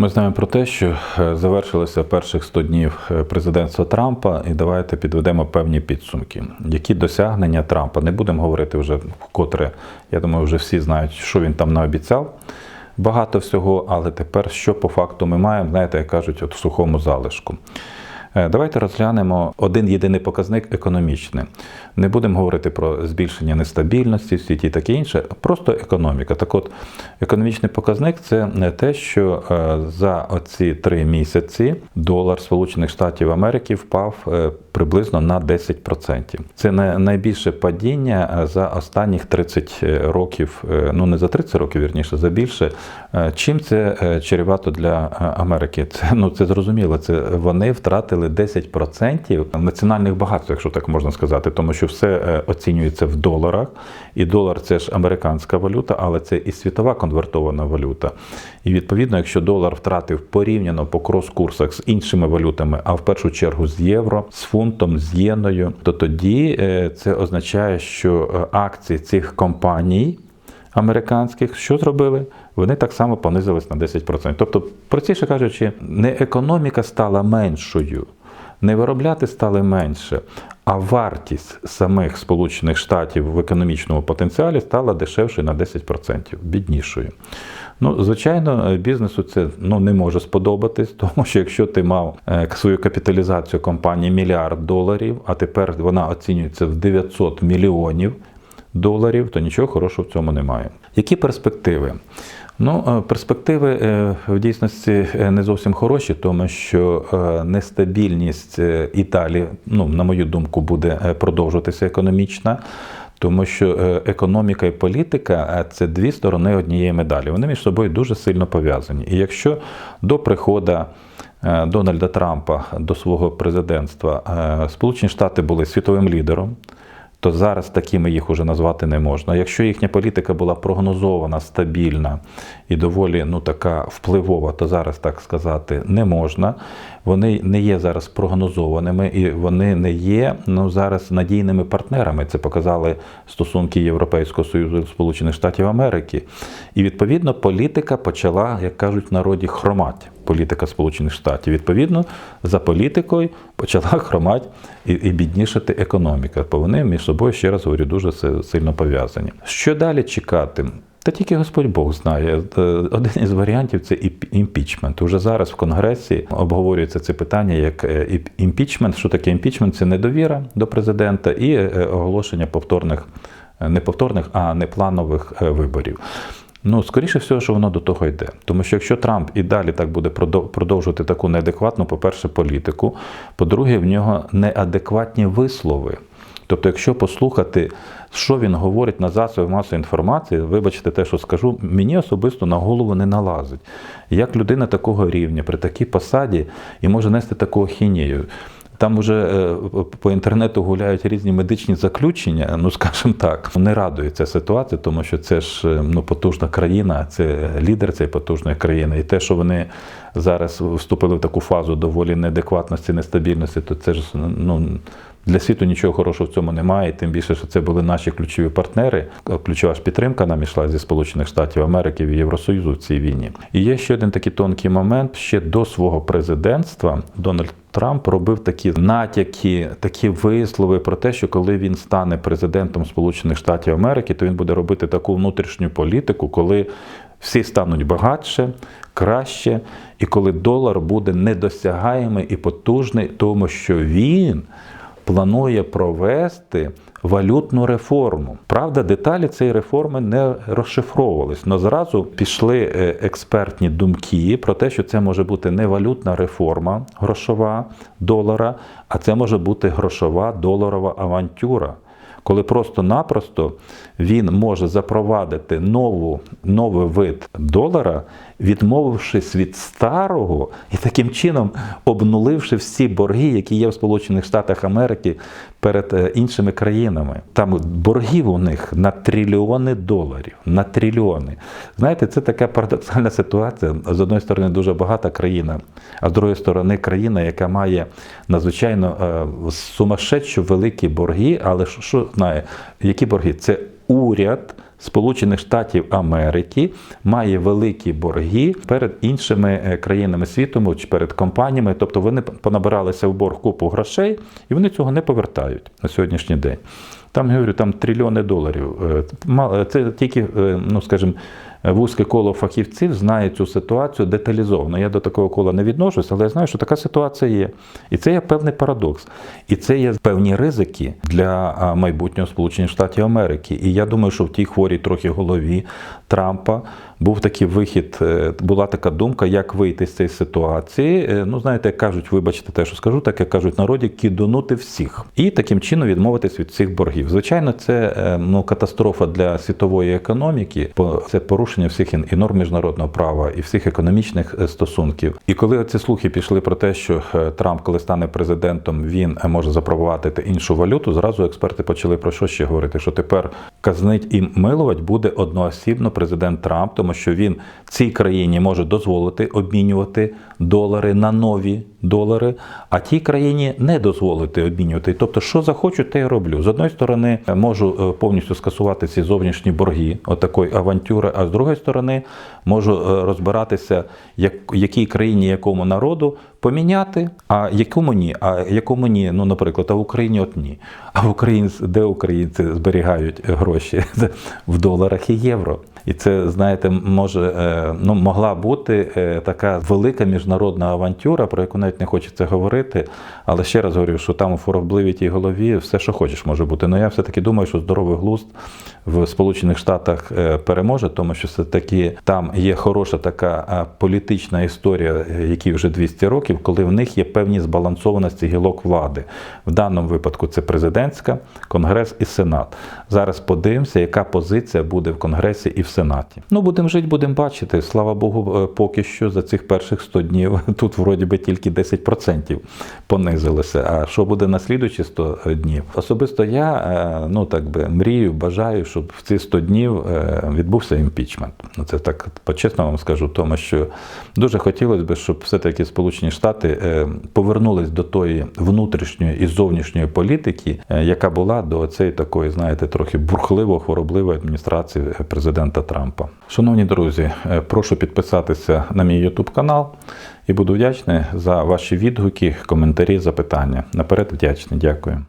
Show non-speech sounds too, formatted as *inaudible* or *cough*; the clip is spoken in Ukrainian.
Ми знаємо про те, що е, завершилося перших 100 днів е, президентства Трампа, і давайте підведемо певні підсумки. Які досягнення Трампа? Не будемо говорити вже вкотре. Я думаю, вже всі знають, що він там наобіцяв. Багато всього, але тепер що по факту ми маємо, знаєте, як кажуть, от в сухому залишку. Е, Давайте розглянемо один єдиний показник економічний. Не будемо говорити про збільшення нестабільності в світі і таке інше, просто економіка. Так от, економічний показник це не те, що е, за оці три місяці долар Сполучених Штатів Америки впав е, приблизно на 10%. Це найбільше падіння е, за останніх 30 років, е, ну не за 30 років, вірніше, за більше. Е, Чим це е, чревато для е, Америки? Це ну це зрозуміло. Це вони втратили 10% національних багатств, якщо так можна сказати, тому що все е, оцінюється в доларах, і долар це ж американська валюта, але це і світова конвертована валюта. І відповідно, якщо долар втратив порівняно по крос-курсах з іншими валютами, а в першу чергу з євро, з фунтом, з єною, то тоді е, це означає, що е, акції цих компаній американських що зробили? Вони так само понизились на 10%. Тобто, простіше кажучи, не економіка стала меншою, не виробляти стали менше, а вартість самих Сполучених Штатів в економічному потенціалі стала дешевшою на 10%, біднішою. Ну, звичайно, бізнесу це ну, не може сподобатись, *laughs* тому що якщо ти мав е, свою капіталізацію компанії мільярд доларів, а тепер вона оцінюється в 900 мільйонів доларів, то нічого хорошого в цьому немає. Які перспективи? Ну, е, перспективи е, в дійсності е, не зовсім хороші, тому що нестабільність і далі, ну, на мою думку, буде продовжуватися економічна. Тому що економіка і політика це дві сторони однієї медалі. Вони між собою дуже сильно пов'язані. І якщо до приходу Дональда Трампа до свого президентства Сполучені Штати були світовим лідером, то зараз такими їх уже назвати не можна. Якщо їхня політика була прогнозована, стабільна і доволі ну, така впливова, то зараз так сказати не можна. Вони не є зараз прогнозованими і вони не є ну, зараз надійними партнерами. Це показали стосунки Європейського Союзу і Сполучених Штатів Америки. І відповідно політика почала, як кажуть в народі, хромати. Політика Сполучених Штатів. Відповідно, за політикою почала хромати і, і біднішати економіка, бо вони між собою, ще раз говорю, дуже сильно пов'язані. Що далі чекати? Та тільки Господь Бог знає. Е, Один із варіантів це імпічмент. Уже зараз в Конгресі обговорюється це питання як е, імпічмент. Що таке імпічмент? Це недовіра до президента і е, оголошення повторних, не повторних, а непланових виборів. Ну, скоріше всього, що воно до того йде. Тому що якщо Трамп і далі так буде продовжувати таку неадекватну, по-перше, політику, по-друге, в нього неадекватні вислови. Тобто, якщо послухати, що він говорить на засоби масової інформації, вибачте те, що скажу, мені особисто на голову не налазить. Як людина такого рівня при такій посаді і може нести таку ахінію. Там уже е, по інтернету гуляють різні медичні заключення, ну скажімо так, не радує ця ситуація, тому що це ж е, ну, потужна країна, це лідер цієї потужної країни. І те, що вони зараз вступили в таку фазу доволі неадекватності, нестабільності, то це ж ну. Для світу нічого хорошого в цьому немає, тим більше, що це були наші ключові партнери. Ключова ж підтримка нам йшла зі Сполучених Штатів Америки і Євросоюзу в цій війні. І є ще один такий тонкий момент. Ще до свого президентства Дональд Трамп робив такі натяки, такі вислови про те, що коли він стане президентом Сполучених Штатів Америки, то він буде робити таку внутрішню політику, коли всі стануть багатше, краще, і коли долар буде недосягаємий і потужний, тому що він планує провести валютну реформу. Правда, деталі цієї реформи не розшифровувались, але зразу пішли е, експертні думки про те, що це може бути не валютна реформа грошова долара, а це може бути грошова доларова авантюра. Коли просто-напросто він може запровадити нову, новий вид долара, відмовившись від старого і таким чином обнуливши всі борги, які є в Сполучених Штатах Америки перед е, іншими країнами. Там боргів у них на трильйони доларів. На трильйони. Знаєте, це така парадоксальна ситуація. З одної сторони, дуже багата країна, а з другої сторони, країна, яка має надзвичайно е, сумасшедшо великі борги, але що, знає, які борги? Це уряд Сполучених Штатів Америки має великі борги перед іншими е, країнами світу чи перед компаніями. Тобто вони понабиралися в борг купу грошей, і вони цього не повертають на сьогоднішній день. Там я говорю, там трильйони доларів. Е, Це тільки, е, ну скажімо, вузьке коло фахівців знає цю ситуацію деталізовано. Я до такого кола не відношусь, але я знаю, що така ситуація є. І це є певний парадокс. І це є певні ризики для майбутнього Сполучених Штатів Америки. І я думаю, що в тій хворій трохи голові Трампа був такий вихід, е, була така думка, як вийти з цієї ситуації. Е, Ну, знаєте, як кажуть, вибачте те, що скажу, так як кажуть народі, кідонути всіх. І таким чином відмовитись від всіх боргів. Звичайно, це е, ну, катастрофа для світової економіки, це порушення всіх і норм міжнародного права і всіх економічних стосунків. І коли ці слухи пішли про те, що Трамп, коли стане президентом, він може запровадити іншу валюту, зразу експерти почали про що ще говорити? Що тепер казнить і милувати буде одноосібно президент Трамп, тому що він цій країні може дозволити обмінювати долари на нові долари, а тій країні не дозволити обмінювати. Тобто, що захочу, те й роблю. З одної сторони, е, можу е, повністю скасувати ці зовнішні борги, отакої авантюри, а з другої сторони, можу е, розбиратися, як, якій країні, якому народу поміняти, а якому ні. А якому ні, ну, наприклад, а в Україні от ні. А в Україні, де українці зберігають гроші? *laughs* В доларах і євро. І це, знаєте, може, е, ну, могла бути е, така велика міжнародна авантюра, про яку навіть не хочеться говорити. Але ще раз говорю, що там у форобливій тій голові все, що хочеш, може бути. Ну я все-таки думаю, що здоровий глузд в Сполучених Штатах е, переможе, тому що все-таки там є хороша така політична історія, якій вже 200 років, коли в них є певні збалансованості гілок влади. В даному випадку це президентська, конгрес і сенат. Зараз подивимося, яка позиція буде в конгресі і в сенаті. Ну будемо жити, будемо бачити. Слава Богу, е, поки що за цих перших 100 днів *laughs* тут вроді би тільки 10% понизилося. А що буде на слідуючі 100 днів? Особисто я е, ну так би мрію, бажаю, щоб в ці 100 днів е, відбувся імпічмент. Ну це так по-чесно вам скажу, тому що дуже хотілося б, щоб все-таки Сполучені Штати е, повернулись до тої внутрішньої і зовнішньої політики, е, яка була до цієї такої, знаєте, трохи бурхливо хворобливої адміністрації президента Трампа. Шановні друзі, е, прошу підписатися на мій YouTube канал і буду вдячний за ваші відгуки, коментарі, запитання. Наперед вдячний. Дякую.